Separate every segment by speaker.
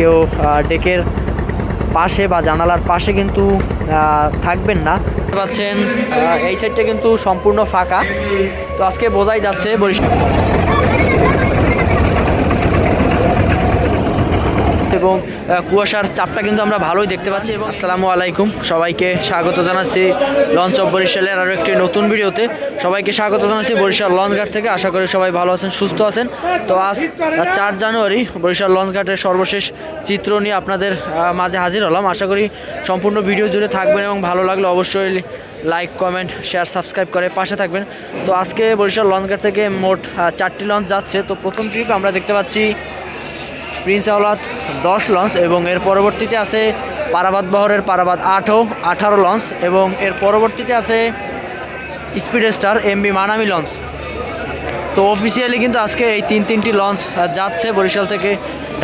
Speaker 1: কেউ ডেকের পাশে বা জানালার পাশে কিন্তু থাকবেন না। পাচ্ছেন এই সাইডটা কিন্তু সম্পূর্ণ ফাঁকা। তো আজকে বোঝাই যাচ্ছে বরিশাল এবং কুয়াশার চাপটা কিন্তু আমরা ভালোই দেখতে পাচ্ছি এবং আসসালামু আলাইকুম। সবাইকে স্বাগত জানাচ্ছি লঞ্চ অফ বরিশালের আরও একটি নতুন ভিডিওতে। সবাইকে স্বাগত জানাচ্ছি বরিশাল লঞ্চ ঘাট থেকে। আশা করি সবাই ভালো আছেন, সুস্থ আছেন। তো আজ চার জানুয়ারি বরিশাল লঞ্চ ঘাটের সর্বশেষ চিত্র নিয়ে আপনাদের মাঝে হাজির হলাম। আশা করি সম্পূর্ণ ভিডিও জুড়ে থাকবেন এবং ভালো লাগলে অবশ্যই লাইক, কমেন্ট, শেয়ার, সাবস্ক্রাইব করে পাশে থাকবেন। তো আজকে বরিশাল লঞ্চ ঘাট থেকে মোট চারটি লঞ্চ যাচ্ছে। তো প্রথম ট্রিপ আমরা দেখতে পাচ্ছি প্রিন্স আওলাদ দশ লঞ্চ এবং এর পরবর্তীতে আছে পারাবাদ বহরের পারাবাদ আটও আঠারো লঞ্চ এবং এর পরবর্তীতে আছে speed star MV Manami launch. তো অফিসিয়ালি কিন্তু আজকে এই তিন, তিনটি লঞ্চ যাচ্ছে বরিশাল থেকে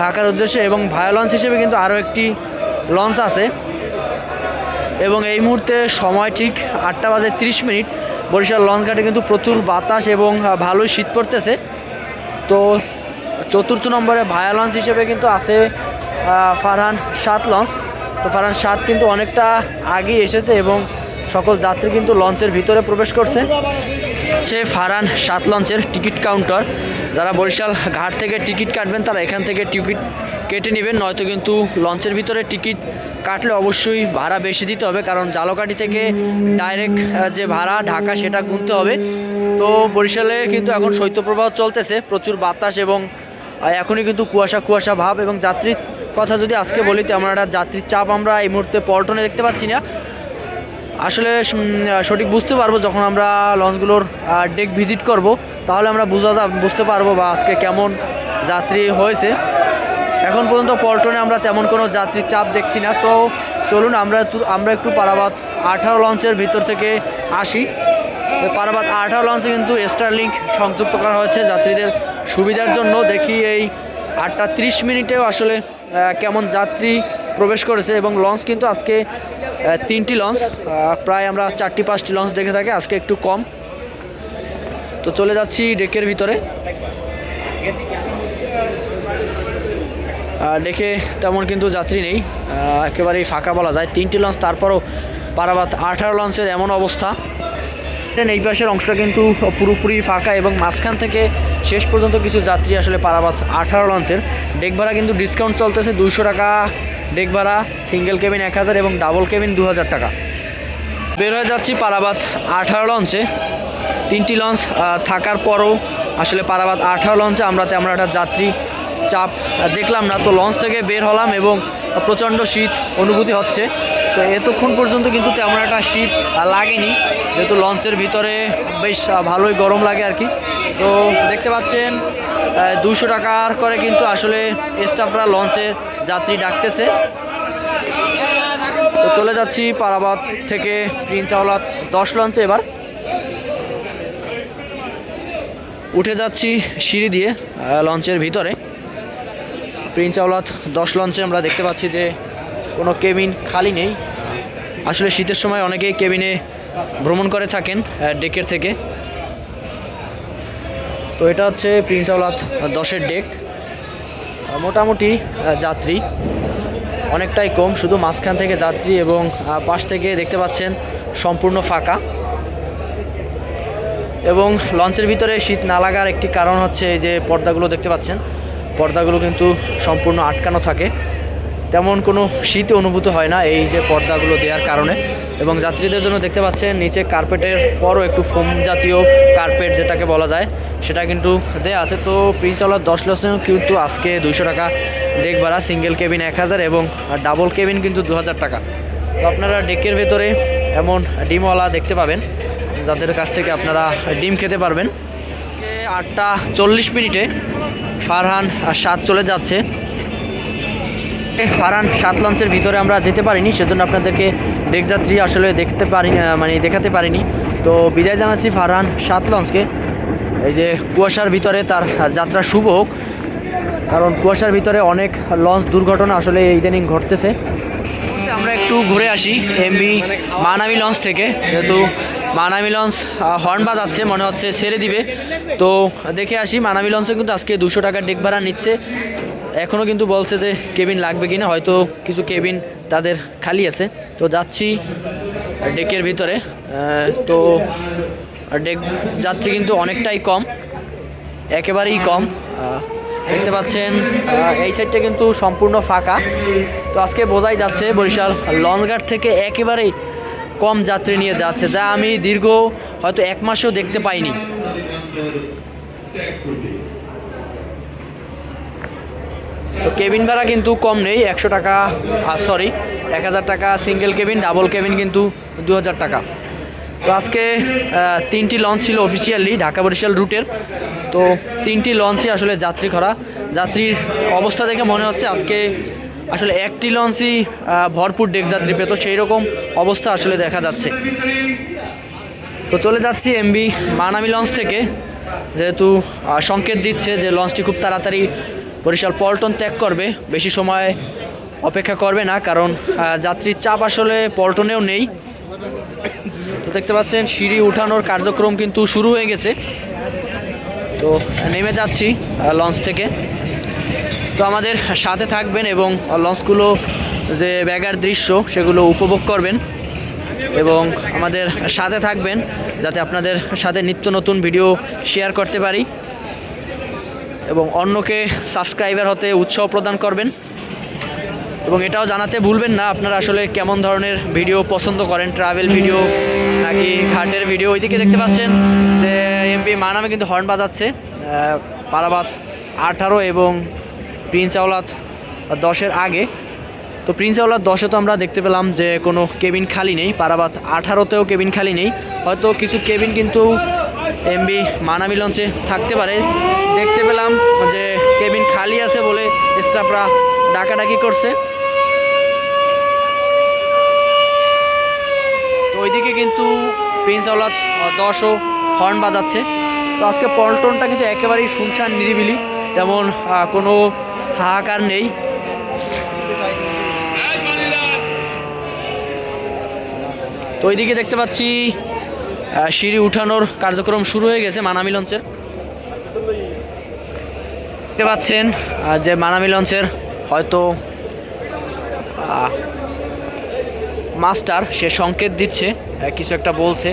Speaker 1: ঢাকার উদ্দেশ্যে এবং ভায়া লঞ্চ হিসেবে কিন্তু আরও একটি লঞ্চ আছে। এবং এই মুহূর্তে সময় ঠিক আটটা বাজে তিরিশ মিনিট। বরিশাল লঞ্চ ঘাটে কিন্তু প্রচুর বাতাস এবং ভালোই শীত পড়তেছে। তো চতুর্থ নম্বরে ভায়া লঞ্চ হিসেবে কিন্তু আছে ফারহান সাত লঞ্চ। তো ফারহান সাত কিন্তু অনেকটা আগে এসেছে এবং সকল যাত্রী কিন্তু লঞ্চের ভিতরে প্রবেশ করছে। হচ্ছে ফারহান সাত লঞ্চের টিকিট কাউন্টার। যারা বরিশাল ঘাট থেকে টিকিট কাটবেন, তারা এখান থেকে টিকিট কেটে নেবেন। নয়তো কিন্তু লঞ্চের ভিতরে টিকিট কাটলে অবশ্যই ভাড়া বেশি দিতে হবে, কারণ জালকাঠি থেকে ডাইরেক্ট যে ভাড়া ঢাকা সেটা গুনতে হবে। তো বরিশালে কিন্তু এখন শৈত্যপ্রবাহ চলতেছে। প্রচুর বাতাস এবং আহ, এখনই কিন্তু কুয়াশা কুয়াশা ভাব এবং যাত্রীর কথা যদি আজকে বলি তেমন একটা যাত্রীর চাপ আমরা এই মুহূর্তে পল্টনে দেখতে পাচ্ছি না। আসলে সঠিক বুঝতে পারব যখন আমরা লঞ্চগুলোর ডেক ভিজিট করব তাহলে আমরা বুঝা বুঝতে পারব বা আজকে কেমন যাত্রী হয়েছে। এখন পর্যন্ত পল্টনে আমরা তেমন কোনো যাত্রীর চাপ দেখছি না। তো চলুন আমরা আমরা একটু পারাবাদ আঠারো লঞ্চের ভিতর থেকে আসি। তো পারাবাদ আঠারো লঞ্চে কিন্তু স্টারলিংক সংযুক্ত করা হয়েছে। যাত্রীদের সুবিধার জন্য দেখি এই আটটা ত্রিশ মিনিটেও আসলে কেমন যাত্রী প্রবেশ করেছে এবং লঞ্চ কিন্তু আজকে তিনটি লঞ্চ প্রায় আমরা চারটি পাঁচটি লঞ্চ দেখে থাকি, আজকে একটু কম। তো চলে যাচ্ছি ডেকের ভিতরে। ডেকে তেমন কিন্তু যাত্রী নেই একেবারেই ফাঁকা বলা যায়। তিনটি লঞ্চ তারপরও পারাবাত আঠারো লঞ্চের এমন অবস্থা। দেন এই পাশের অংশটা কিন্তু পুরোপুরি ফাঁকা এবং মাঝখান থেকে শেষ পর্যন্ত কিছু যাত্রী আসলে পারাবাত আঠারো লঞ্চের। ডেক ভাড়া কিন্তু ডিসকাউন্ট চলতেছে দুইশো টাকা। ডেক ভাড়া সিঙ্গেল কেবিন এক হাজার এবং ডাবল কেবিন দু হাজার টাকা। বের হয়ে যাচ্ছি পারাবাত আঠারো লঞ্চে। তিনটি লঞ্চ থাকার পরও আসলে পারাবাত আঠারো লঞ্চে। আমরা তেমন একটা যাত্রী চাপ দেখলাম না। তো লঞ্চ থেকে বের হলাম এবং প্রচণ্ড শীত অনুভূতি হচ্ছে। তো এতক্ষণ পর্যন্ত কিন্তু তেমন একটা শীত লাগেনি। যেহেতু লঞ্চের ভিতরে বেশ ভালোই গরম লাগে আর কি। তো দেখতে পাচ্ছেন দুশো টাকার করে কিন্তু আসলে স্টাফরা লঞ্চের যাত্রী ডাকতেছে। তো চলে যাচ্ছি পারাবাদ থেকে প্রিন্স আওলাদ দশ লঞ্চে এবার। উঠে যাচ্ছি সিঁড়ি দিয়ে লঞ্চের ভিতরে। প্রিন্স আওলাদ দশ লঞ্চে আমরা দেখতে পাচ্ছি যে কোনো কেবিন খালি নেই। আসলে শীতের সময় অনেকেই কেবিনে ভ্রমণ করে থাকেন ডেকের থেকে। তো এটা হচ্ছে প্রিন্স আওলাদ দশের ডেক। মোটামুটি যাত্রী। অনেকটাই কম, শুধু মাঝখান থেকে যাত্রী এবং পাশ থেকে দেখতে পাচ্ছেন সম্পূর্ণ ফাঁকা। এবং লঞ্চের ভিতরে শীত না লাগার একটি কারণ হচ্ছে এই যে পর্দাগুলো দেখতে পাচ্ছেন। পর্দাগুলো কিন্তু সম্পূর্ণ আটকানো থাকে। তেমন কোনো শীত অনুভূত হয় না এই যে পর্দাগুলো দেওয়ার কারণে। এবং যাত্রীদের জন্য দেখতে পাচ্ছেন, নিচে কার্পেটের পরও একটু ফোম জাতীয় কার্পেট যেটাকে বলা যায়, সেটা কিন্তু দেওয়া আছে। তো প্রিন্স আওলার দশ লসেন কিন্তু আজকে দুশো টাকা ডেক সিঙ্গেল কেবিন এক হাজার এবং ডাবল কেবিন কিন্তু দু হাজার টাকা। তো আপনারা ডেকের ভেতরে এমন ডিমওয়ালা দেখতে পাবেন, যাদের কাছ থেকে আপনারা ডিম খেতে পারবেন। আজকে আটটা চল্লিশ মিনিটে ফারহান সাত চলে যাচ্ছে। ফারহান সাত লঞ্চের ভিতরে আমরা যেতে পারিনি, সেজন্য আপনাদেরকে ডেক যাত্রী আসলে দেখতে পারি মানে দেখাতে পারিনি। তো বিদায় জানাচ্ছি ফারহান সাত লঞ্চকে। এই যে কুয়াশার ভিতরে তার যাত্রা শুভ হোক, কারণ কুয়াশার ভিতরে অনেক লঞ্চ দুর্ঘটনা আসলে ইদানিং ঘটতেছে। আমরা একটু ঘুরে আসি, এমবি মানামি লঞ্চ থেকে, যেহেতু মানামি লঞ্চ হর্ন বাজাচ্ছে, মনে হচ্ছে ছেড়ে দিবে। তো দেখে আসি, মানামি লঞ্চে কিন্তু আজকে দুশো টাকার ডেক ভাড়া নিচ্ছে। এখনও কিন্তু বলছে যে কেবিন লাগবে কিনা, হয়তো কিছু কেবিন তাদের খালি আছে। তো যাচ্ছি ডেকের ভিতরে। তো ডেক যাত্রী কিন্তু অনেকটাই কম, একেবারেই কম। দেখতে পাচ্ছেন এই সাইডটা কিন্তু সম্পূর্ণ ফাঁকা। তো আজকে বোঝাই যাচ্ছে বরিশাল লঞ্চঘাট থেকে একেবারেই কম যাত্রী নিয়ে যাচ্ছে, যা আমি দীর্ঘ হয়তো এক মাসেও দেখতে পাইনি। তো কেবিন ভাড়া কিন্তু কম নেই, একশো টাকা সরি এক হাজার টাকা সিঙ্গেল কেবিন ডাবল কেবিন কিন্তু দু হাজার টাকা। তো আজকে তিনটি লঞ্চ ছিল অফিসিয়ালি ঢাকা বরিশাল রুটের। তো তিনটি লঞ্চই আসলে যাত্রী করা যাত্রীর অবস্থা দেখে মনে হচ্ছে আজকে আসলে একটি লঞ্চই ভরপুর ডেক যাত্রী পেত সেই রকম অবস্থা আসলে দেখা যাচ্ছে। তো চলে যাচ্ছি এমবি মানামি লঞ্চ থেকে, যেহেতু সংকেত দিচ্ছে যে লঞ্চটি খুব তাড়াতাড়ি বরিশাল পল্টন ত্যাগ করবে। বেশি সময় অপেক্ষা করবে না, কারণ যাত্রীর চাপ আসলে পল্টনেও নেই। তো দেখতে পাচ্ছেন, সিঁড়ি উঠানোর কার্যক্রম কিন্তু শুরু হয়ে গেছে। তো, নেমে যাচ্ছি লঞ্চ থেকে। তো আমাদের সাথে থাকবেন এবং লঞ্চগুলো, যে ব্যাগার দৃশ্য, সেগুলো উপভোগ করবেন এবং আমাদের সাথে থাকবেন যাতে আপনাদের সাথে নিত্য নতুন ভিডিও শেয়ার করতে পারি এবং অন্যকে সাবস্ক্রাইবার হতে উৎসাহ প্রদান করবেন। এবং এটাও জানাতে ভুলবেন না, আপনারা আসলে কেমন ধরনের ভিডিও পছন্দ করেন ট্রাভেল ভিডিও নাকি ঘাটের ভিডিও ওইদিকে দেখতে পাচ্ছেন যে এমপি মানামে কিন্তু হর্ন বাজাচ্ছে পারাবাত আঠারো এবং প্রিন্স আওলাত দশের আগে। তো প্রিন্স আওলাত দশে তো আমরা দেখতে পেলাম যে কোনো কেবিন খালি নেই পারাবাত আঠারোতেও কেবিন খালি নেই। হয়তো কিছু কেবিন কিন্তু এমবি মানামি লঞ্চে থাকতে পারে। দেখতে পেলাম যে কেবিন খালি আছে বলে স্টাফরা ডাকাডাকি করছে। তো ওইদিকে কিন্তু প্রিন্স আওলাদ দশও হর্ন বাজাচ্ছে। তো আজকে পল্টনটা কিন্তু একেবারেই শুনশান নিরিবিলি। আহ, কোনো হাহাকার নেই। তো ওইদিকে দেখতে পাচ্ছি সিঁড়ি উঠানোর কার্যক্রম শুরু হয়ে গেছে মানামি লঞ্চের। দেখতে পাচ্ছেন যে মানামি লঞ্চের হয়তো মাস্টার সে সংকেত দিচ্ছে কিছু একটা বলছে।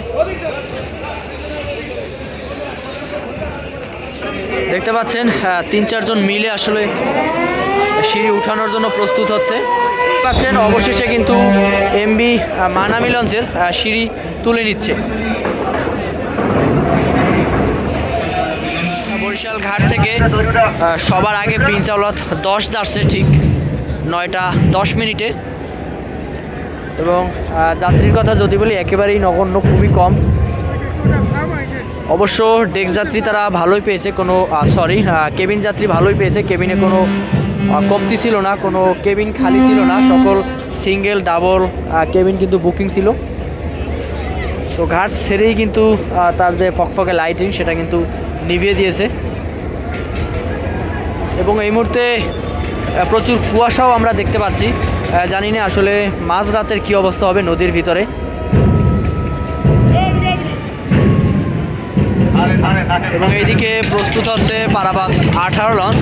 Speaker 1: দেখতে পাচ্ছেন তিন চারজন মিলে আসলে সিঁড়ি উঠানোর জন্য প্রস্তুত হচ্ছে। পাচ্ছেন, অবশেষে কিন্তু এমবি মানামি লঞ্চের সিঁড়ি তুলে নিচ্ছে। বরিশাল ঘাট থেকে সবার আগে প্রিন্স দশ যাচ্ছে ঠিক নয়টা দশ মিনিটে। এবং যাত্রীর কথা যদি বলি, একেবারেই নগণ্য, খুবই কম। অবশ্য ডেক যাত্রী তারা ভালোই পেয়েছে, কোনো সরি কেবিন যাত্রী ভালোই পেয়েছে, কেবিনে কোনো কমতি ছিল না, কোনো কেবিন খালি ছিল না, সকল সিঙ্গেল, ডাবল কেবিন কিন্তু বুকিং ছিল। তো ঘাট ছেড়েই কিন্তু তার যে ফকফকে লাইটিং সেটা কিন্তু নিভিয়ে দিয়েছে। এবং এই মুহূর্তে প্রচুর কুয়াশাও আমরা দেখতে পাচ্ছি। জানি না আসলে মাঝরাতের কী অবস্থা হবে নদীর ভিতরে। এবং এইদিকে প্রস্তুত হচ্ছে পারাবাদ আঠারো লঞ্চ।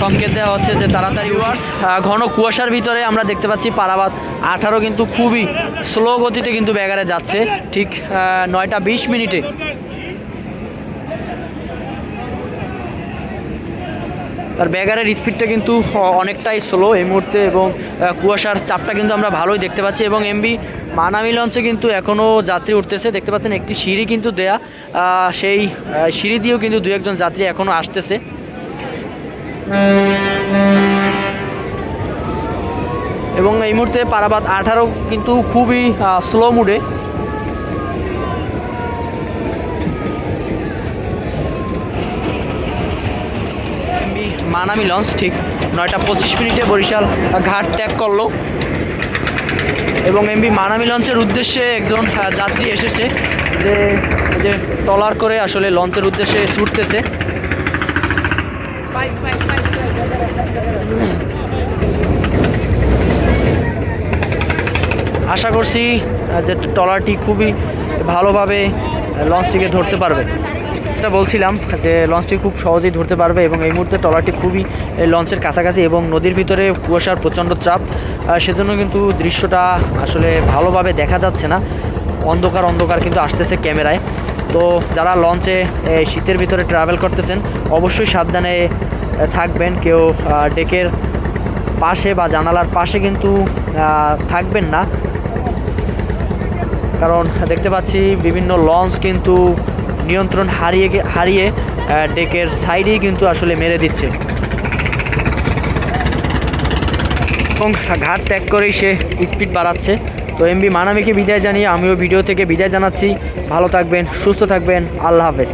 Speaker 1: সংকেত দেওয়া হচ্ছে যে তাড়াতাড়ি ওয়ার্স ঘন কুয়াশার ভিতরে আমরা দেখতে পাচ্ছি পারাবাদ আঠারো কিন্তু খুবই স্লো গতিতে কিন্তু ব্যাগারে যাচ্ছে। ঠিক নয়টা বিশ মিনিটে। তার ব্যাগারের স্পিডটা কিন্তু অনেকটাই স্লো এই মুহূর্তে এবং কুয়াশার চাপটা কিন্তু আমরা ভালোই দেখতে পাচ্ছি এবং এমবি মানামি লঞ্চে কিন্তু এখনও যাত্রী উঠতেছে। দেখতে পাচ্ছেন একটি সিঁড়ি কিন্তু দেয়া সেই সিঁড়ি দিয়েও কিন্তু দু একজন যাত্রী এখনও আসতেছে। এবং এই মুহূর্তে পারাবাদ আঠারো কিন্তু খুবই স্লো মুডে মানামি লঞ্চ, ঠিক নয়টা পঁচিশ মিনিটে বরিশাল ঘাট ত্যাগ করল। এবং এমবি মানামি লঞ্চের উদ্দেশ্যে একজন যাত্রী এসেছে যে যে টলার করে আসলে লঞ্চের উদ্দেশ্যে ছুটতেছে। আশা করছি যে ট্রলারটি খুবই ভালোভাবে লঞ্চটিকে ধরতে পারবে। যেটা বলছিলাম যে লঞ্চটি খুব সহজেই ধরতে পারবে এবং এই মুহূর্তে ট্রলারটি খুবই লঞ্চের কাছাকাছি এবং নদীর ভিতরে কুয়াশার প্রচণ্ড চাপ। সেজন্য কিন্তু দৃশ্যটা আসলে ভালোভাবে দেখা যাচ্ছে না। অন্ধকার অন্ধকার কিন্তু আসতেছে ক্যামেরায়। তো যারা লঞ্চে শীতের ভিতরে ট্রাভেল করতেছেন, অবশ্যই সাবধানে থাকবেন। কেউ ডেকের পাশে বা জানালার পাশে কিন্তু থাকবেন না। কারণ দেখতে পাচ্ছি বিভিন্ন লঞ্চ কিন্তু নিয়ন্ত্রণ হারিয়ে হারিয়ে ডেকের সাইডেই কিন্তু আসলে মেরে দিচ্ছে। এবং ঘাট ত্যাগ করেই সে স্পিড বাড়াচ্ছে। তো এমবি মানামিকে বিদায় জানিয়ে আমিও ভিডিও থেকে বিদায় জানাচ্ছি। ভালো থাকবেন, সুস্থ থাকবেন। আল্লাহ হাফেজ।